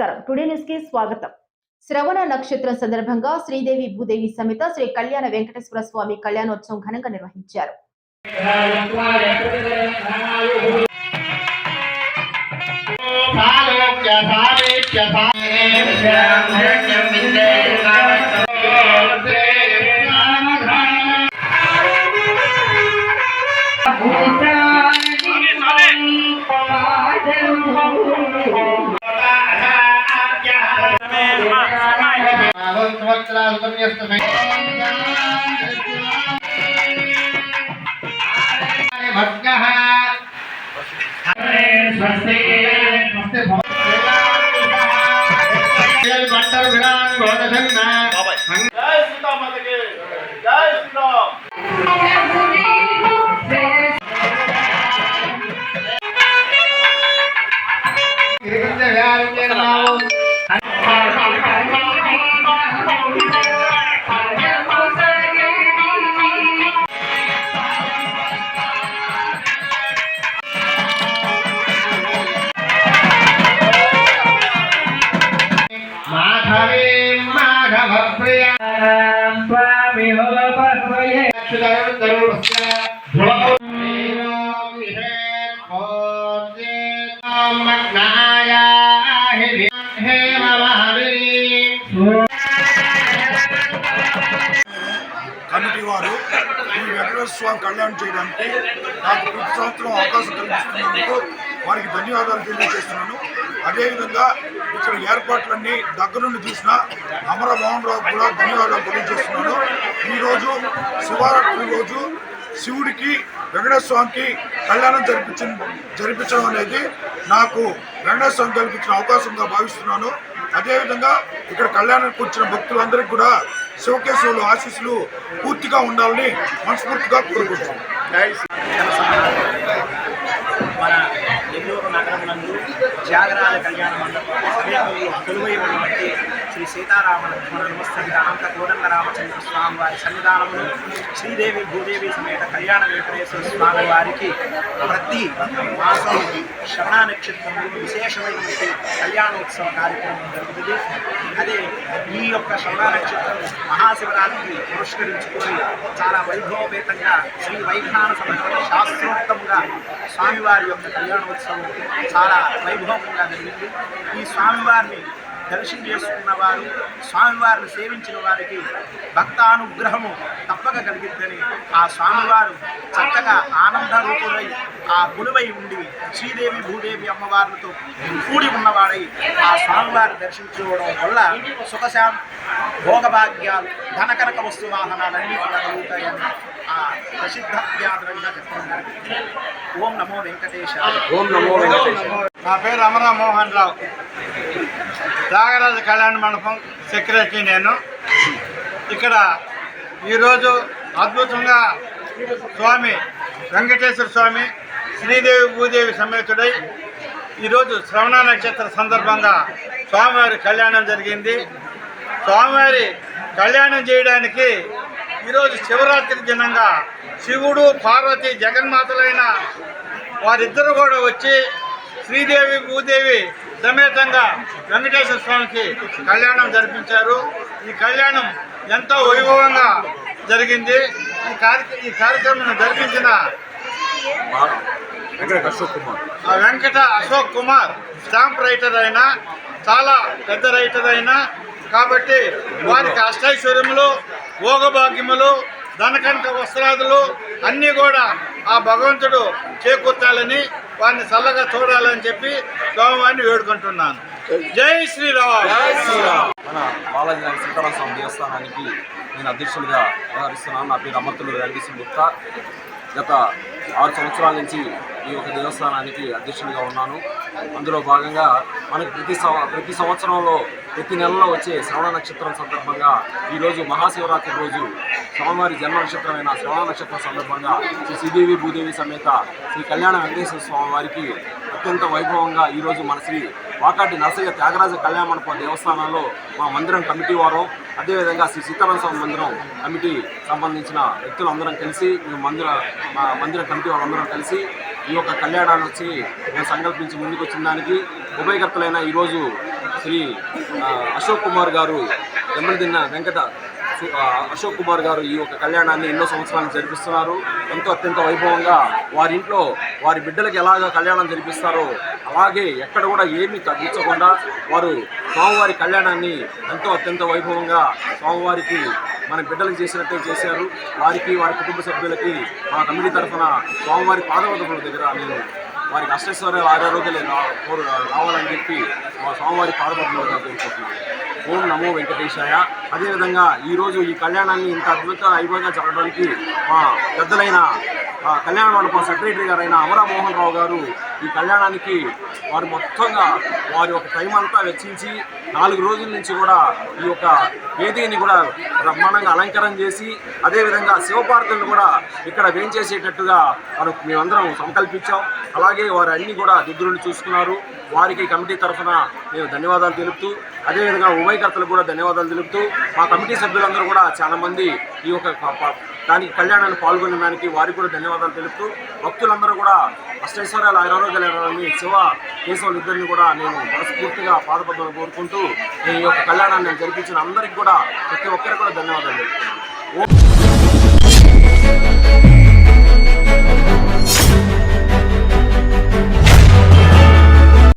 నమస్కారం. టుడే న్యూస్కి స్వాగతం. శ్రవణ నక్షత్రం సందర్భంగా శ్రీదేవి భూదేవి సమేత శ్రీ కళ్యాణ వెంకటేశ్వర స్వామి కళ్యాణోత్సవం ఘనంగా నిర్వహించారు. భగ్నః బట్టలు విరాన్ గోదసన్న జై సీతామాతకి జై శ్రీరామ్ కమిటీ వారు ఈ వెంకటేశ్వర స్వామి కళ్యాణం చేయడానికి నాకు ప్రతి సంవత్సరం అవకాశం కల్పిస్తున్నందుకు వారికి ధన్యవాదాలు తెలియజేస్తున్నాను. అదేవిధంగా ఇక్కడ ఏర్పాట్లన్నీ దగ్గర నుండి చూసిన అమర మోహన్ రావు కూడా ధన్యవాదాలు తెలియజేస్తున్నాను. ఈరోజు శివరాత్రి రోజు శివుడికి వెంకటేశ్వర స్వామికి కళ్యాణం జరిపించి జరిపించడం అనేది నాకు వెంకటేశ్వర స్వామి కల్పించిన అవకాశంగా భావిస్తున్నాను. అదేవిధంగా ఇక్కడ కళ్యాణానికి వచ్చిన భక్తులందరికీ కూడా శివకేశవులు ఆశీస్సులు పూర్తిగా ఉండాలని మనస్ఫూర్తిగా కోరుకుంటున్నాను. నగరం నందు త్యాగరాజ కళ్యాణ మండపం సమీపంలో కొలువై ఉన్నటువంటి శ్రీ సీతారామ లక్ష్మణ అనంత అంక కోదండ రామచంద్ర స్వామి వారి సన్నిధానంలో శ్రీదేవి భూదేవి సమేత కళ్యాణ వెంకటేశ్వర స్వామి వారికి ప్రతి మాసం శ్రవణ నక్షత్రంలో విశేషమైనటువంటి కళ్యాణోత్సవ కార్యక్రమం జరుగుతుంది. అదే ఈ యొక్క శ్రవణ నక్షత్రం మహాశివరాత్రి పురస్కరించుకొని చాలా వైభవపేతంగా శ్రీ వైఖాన సమయంలో శాస్త్రోక్తంగా స్వామివారి యొక్క కళ్యాణోత్సవం చాలా వైభవంగా జరిగింది. ఈ స్వామివారిని దర్శనం చేసుకున్న వారు స్వామివారిని సేవించిన వారికి భక్తానుగ్రహము తప్పక కలిగిద్దని ఆ స్వామివారు చక్కగా ఆనంద రూపుడై ఆ గులువై ఉండి శ్రీదేవి భూదేవి అమ్మవార్లతో కూడి ఉన్నవాడై ఆ స్వామివారిని దర్శించుకోవడం వల్ల సుఖశాం భోగభాగ్యాలు ధనకనక వస్తు వాహనాలన్నీ కూడా కలుగుతాయని ఆ ప్రసిద్ధ వ్యాధులంగా చెప్పడం జరిగింది. ఓం నమో వెంకటేశ ఓం నమో నా పేరు అమరా మోహన్ రావు. నాగరాజ కళ్యాణ మండపం సెక్రటరీ నేను. ఇక్కడ ఈరోజు అద్భుతంగా స్వామి వెంకటేశ్వర స్వామి శ్రీదేవి భూదేవి సమేతుడై ఈరోజు శ్రవణ నక్షత్ర సందర్భంగా స్వామివారి కళ్యాణం జరిగింది. స్వామివారి కళ్యాణం చేయడానికి ఈరోజు శివరాత్రి దినంగా శివుడు పార్వతి జగన్మాతలైన వారిద్దరు కూడా వచ్చి శ్రీదేవి భూదేవి సమేతంగా వెంకటేశ్వర స్వామికి కళ్యాణం జరిపించారు. ఈ కళ్యాణం ఎంతో వైభవంగా జరిగింది. ఈ కార్య ఈ కార్యక్రమం జరిపించిన ఆ వెంకట అశోక్ కుమార్ స్టాంప్ రైటర్ అయినా చాలా పెద్ద రైటర్ అయినా కాబట్టి వారికి అష్టైశ్వర్యములు భోగభాగ్యములు ధనకనక వస్త్రాదులు అన్నీ కూడా ఆ భగవంతుడు చేకూర్చాలని వారిని చల్లగా చూడాలని చెప్పి స్వామివారిని వేడుకుంటున్నాను. జై శ్రీరామ్. మన బాలాజీ నగర్ స్వామి దేవస్థానానికి నేను అధ్యక్షులుగా వ్యవహరిస్తున్నాను. నా పేరు అమర్తులు వెంకటేశ్వర గుప్తా. గత ఆరు సంవత్సరాల నుంచి ఈ యొక్క దేవస్థానానికి అధ్యక్షునిగా ఉన్నాను. అందులో భాగంగా మనకు ప్రతి సంవ ప్రతి సంవత్సరంలో ప్రతి నెలలో వచ్చే శ్రవణ నక్షత్రం సందర్భంగా ఈరోజు మహాశివరాత్రి రోజు స్వామివారి జన్మ నక్షత్రమైన శ్రవణ నక్షత్రం సందర్భంగా శ్రీ శ్రీదేవి భూదేవి సమేత శ్రీ కళ్యాణ వెంకటేశ్వర స్వామి వారికి అత్యంత వైభవంగా ఈరోజు మన శ్రీ వాకాటి నరసయ్య త్యాగరాజ కళ్యాణ మండపం దేవస్థానంలో మా మందిరం కమిటీ వారు అదేవిధంగా శ్రీ సీతారామ స్వామి మందిరం కమిటీ సంబంధించిన వ్యక్తులందరం కలిసి మేము మందిర మా మందిర కమిటీ వాళ్ళందరం కలిసి ఈ యొక్క కళ్యాణాన్ని వచ్చి మేము సంకల్పించి ముందుకు వచ్చిన దానికి ఉభయకర్తలైన ఈరోజు శ్రీ అశోక్ కుమార్ గారు వెంబడిదిన్న వెంకట అశోక్ కుమార్ గారు ఈ యొక్క కళ్యాణాన్ని ఎన్నో సంవత్సరాలు జరిపిస్తున్నారు. ఎంతో అత్యంత వైభవంగా వారి ఇంట్లో వారి బిడ్డలకు ఎలాగ కళ్యాణం జరిపిస్తారో అలాగే ఎక్కడ కూడా ఏమీ తగ్గించకుండా వారు స్వామివారి కళ్యాణాన్ని ఎంతో అత్యంత వైభవంగా స్వామివారికి మన బిడ్డలకు చేసినట్టే చేశారు. వారికి వారి కుటుంబ సభ్యులకి మా కమిటీ తరఫున స్వామివారి పాదవదముల దగ్గర నేను వారికి అష్టైశ్వర్యాలు ఆరోగ్యాలు కోరు రావాలని చెప్పి మా స్వామివారి పాదపద్మలుగా కోరుకుంటున్నాను. ఓం నమో వెంకటేశాయ. అదేవిధంగా ఈరోజు ఈ కళ్యాణాన్ని ఇంత అద్భుత అయిపోగా జరగడానికి మా పెద్దలైన కళ్యాణ మండపం సెక్రటరీ గారైన అమరామోహన్ రావు గారు ఈ కళ్యాణానికి వారు మొత్తంగా వారి యొక్క టైం అంతా వెచ్చించి నాలుగు రోజుల నుంచి కూడా ఈ యొక్క వేదికని కూడా బ్రహ్మాండంగా అలంకరణ చేసి అదేవిధంగా శివపార్తలను కూడా ఇక్కడ వేంచేసేటట్టుగా మనం మేమందరం సంకల్పించాం. అలాగే వారు అన్ని కూడా దగ్గరుండి చూసుకున్నారు. వారికి కమిటీ తరఫున నేను ధన్యవాదాలు తెలుపుతూ అదేవిధంగా ఉభయకర్తలకు కూడా ధన్యవాదాలు తెలుపుతూ మా కమిటీ సభ్యులందరూ కూడా చాలామంది ఈ యొక్క దానికి కళ్యాణాన్ని పాల్గొనడానికి వారికి కూడా ధన్యవాదాలు తెలుపుతూ భక్తులందరూ కూడా అష్టైశ్వర్యాలు ఆరోగ్యాలని శివ కేశవులు ఇద్దరిని కూడా నేను మనస్ఫూర్తిగా పాదపద్మలు కోరుకుంటూ ఈ యొక్క కళ్యాణాన్ని నేను జరిపించిన అందరికీ కూడా ప్రతి ఒక్కరికి కూడా ధన్యవాదాలు తెలుపుతున్నాను.